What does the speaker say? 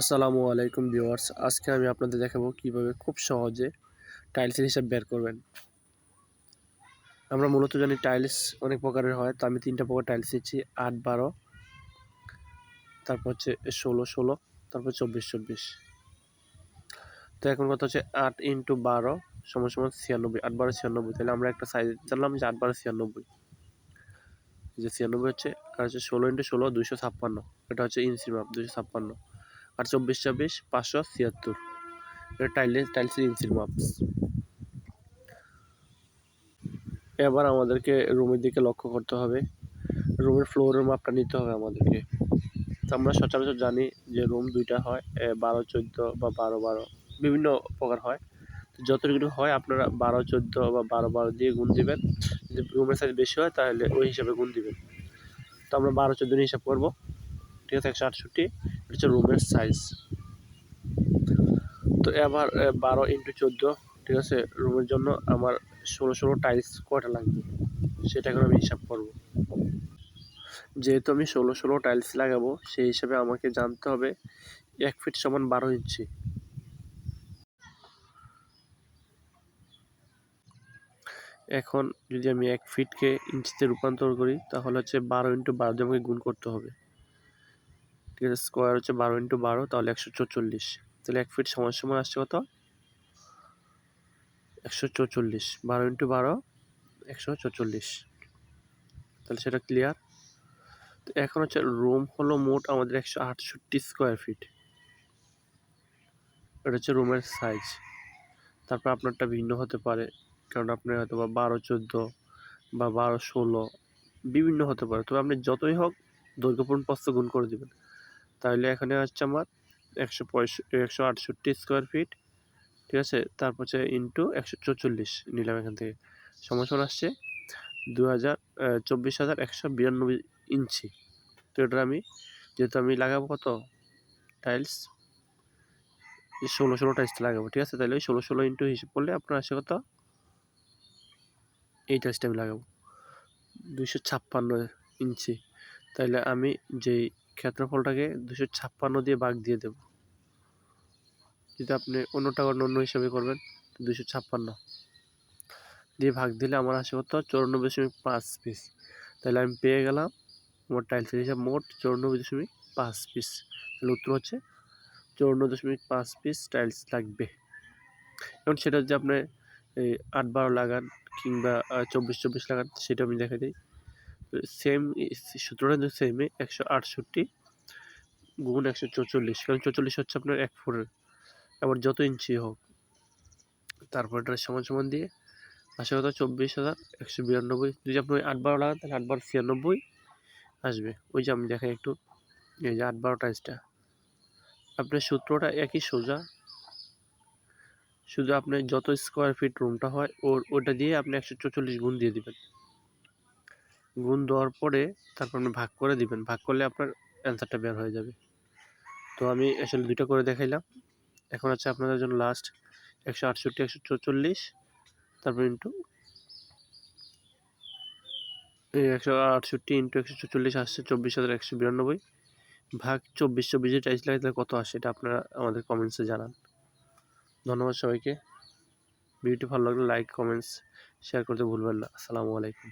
আসসালামু আলাইকুম ভিউয়ার্স। আজকে আমি আপনাদের দেখাবো কীভাবে খুব সহজে টাইলসের হিসাব বের করবেন। আমরা মূলত জানি টাইলস অনেক প্রকারের হয়, তো আমি তিনটা প্রকার টাইলস নিচ্ছি। আট, বারো, তারপর হচ্ছে ষোলো ষোলো, তারপর চব্বিশ চব্বিশ। তো এখন কথা হচ্ছে আট ইন্টু বারো সমান সমান ছিয়ানব্বই। আট, বারো, ছিয়ানব্বই। তাহলে আমরা একটা সাইজ জানলাম যে আট, বারো, ছিয়ানব্বই। যে ছিয়ানব্বই হচ্ছে, আর হচ্ছে ষোলো ইন্টু ষোলো, দুইশো ছাপ্পান্ন। এটা হচ্ছে ইঞ্চি মাপ, দুইশো ছাপ্পান্ন। আর চব্বিশ চব্বিশ পাঁচশো ছিয়াত্তর। এটা টাইলে টাইলসের ইঞ্চির মাপ এবার আমাদেরকে রুমের দিকে লক্ষ্য করতে হবে। রুমের ফ্লোরের মাপটা নিতে হবে আমাদেরকে। আমরা সচরাচর জানি যে রুম দুইটা হয় বারো, চোদ্দ বা বারো বারো, বিভিন্ন প্রকার হয়। তো যতটুকু হয় আপনারা বারো, চোদ্দ বা বারো বারো দিয়ে গুণ দিবেন। যদি রুমের সাইজ বেশি হয় তাহলে ওই হিসাবে গুণ দিবেন। তো আমরা বারো, চোদ্দ হিসাব করব। ঠিক আছে একশো আটষট্টি, এটা হচ্ছে রুমের সাইজ তো এবার বারো ইন্টু চোদ্দ, ঠিক আছে? রুমের জন্য আমার ষোলো ষোলো টাইলস কয়টা লাগবে? সেটা এখন আমি হিসাব করব। যেহেতু আমি ষোলো ষোলো টাইলস লাগাবো, সেই হিসাবে আমাকে জানতে হবে এক ফিট সমান বারো ইঞ্চি। এখন যদি আমি এক ফিটকে ইঞ্চিতে রূপান্তর করি, তাহলে হচ্ছে বারো ইন্টু বারো দিয়ে আমাকে গুণ করতে হবে। আছে স্কোয়ার হচ্ছে বারো ইন্টু বারো, তাহলে একশো চৌচল্লিশ। তাহলে এক ফিট সমান সমান আসছে কত? একশো চৌচল্লিশ। বারো ইন্টু বারো, একশো চৌচল্লিশ। তাহলে সেটা ক্লিয়ার তো এখন হচ্ছে রুম হলো মোট আমাদের একশো আটষট্টি স্কোয়ার ফিট এটা হচ্ছে রুমের সাইজ তারপর আপনারটা ভিন্ন হতে পারে, কারণ আপনি হয়তো বা বারো, চোদ্দ বা বারো, ষোলো, বিভিন্ন হতে পারে। তবে আপনি যতই হোক দৈর্ঘ্যপূর্ণ প্রস্থ গুণ করে দেবেন। তাহলে এখানে হচ্ছে আমার একশো একশো আটষট্টি স্কোয়ার ফিট ঠিক আছে? তারপর হচ্ছে ইন্টু একশো চৌচল্লিশ নিলাম এখান থেকে। সমস্যা আসছে দু হাজার চব্বিশ হাজার একশো বিরানব্বই ইঞ্চি। তো এটা আমি যেহেতু আমি লাগাবো কত? টাইলস ষোলো ষোলো টাইলস লাগাবো, ঠিক আছে? তাহলে ওই ষোলো ষোলো ইন্টু হিসেব করলে আপনার আসে কত? এই টাইলসটা আমি লাগাবো। দুইশো ছাপ্পান্ন ইঞ্চি। তাহলে আমি যেই ক্ষেত্রফলটাকে দুশো ছাপ্পান্ন দিয়ে ভাগ দিয়ে দেব। যদি আপনি অন্যটা অন্য হিসাবে করবেন দুশো ছাপ্পান্ন। দিয়ে ভাগ দিলে আমার আসে কত? চৌরানব্বই দশমিক পাঁচ পিস তাহলে আমি পেয়ে গেলাম আমার টাইলসের হিসাব মোট চৌরানব্বই দশমিক পাঁচ পিস তাহলে উত্তর হচ্ছে চৌরান্ন দশমিক পাঁচ পিস টাইলস লাগবে। এবং সেটা যে আপনি, এই আট বারো লাগান কিংবা চব্বিশ চব্বিশ লাগান, সেটা আমি দেখা দিই। সেম সূত্রটা সেমে একশো আটষট্টি গুণ একশো চৌচল্লিশ। কারণ চৌচল্লিশ হচ্ছে আপনার এক ফুটের আবার যত ইঞ্চি হোক, তারপর এটা সমান সমান দিয়ে আসে কথা চব্বিশ হাজার একশো বিরানব্বই। যদি আপনি আট বারো লাগান, তাহলে আট বারো ছিয়ানব্বই আসবে। ওই যে আমি দেখাই একটু, এই যে আট বারো টাইসটা আপনার সূত্রটা একই সোজা। শুধু আপনি যত স্কোয়ার ফিট রুমটা হয়, ওর ওটা দিয়ে আপনি একশো চৌচল্লিশ গুণ দিয়ে দিবেন। গুণ দেওয়ার পরে তারপর আপনি ভাগ করে দিবেন। ভাগ করলে আপনার অ্যান্সারটা বের হয়ে যাবে। তো আমি আসলে দুইটা করে দেখাইলাম। এখন হচ্ছে আপনাদের জন্য লাস্ট একশো আটষট্টি, একশো চৌচল্লিশ, তারপর ইন্টু একশো আটষট্টি ইন্টু একশো চৌচল্লিশ আসছে চব্বিশ হাজার একশো বিরানব্বই। ভাগ চব্বিশ, চব্বিশে টাইস লাগে তাহলে কত আসে এটা আপনারা আমাদের কমেন্টসে জানান। ধন্যবাদ সবাইকে। ভিডিওটি ভালো লাগলে লাইক কমেন্টস শেয়ার করতে ভুলবেন না। আসসালামু আলাইকুম।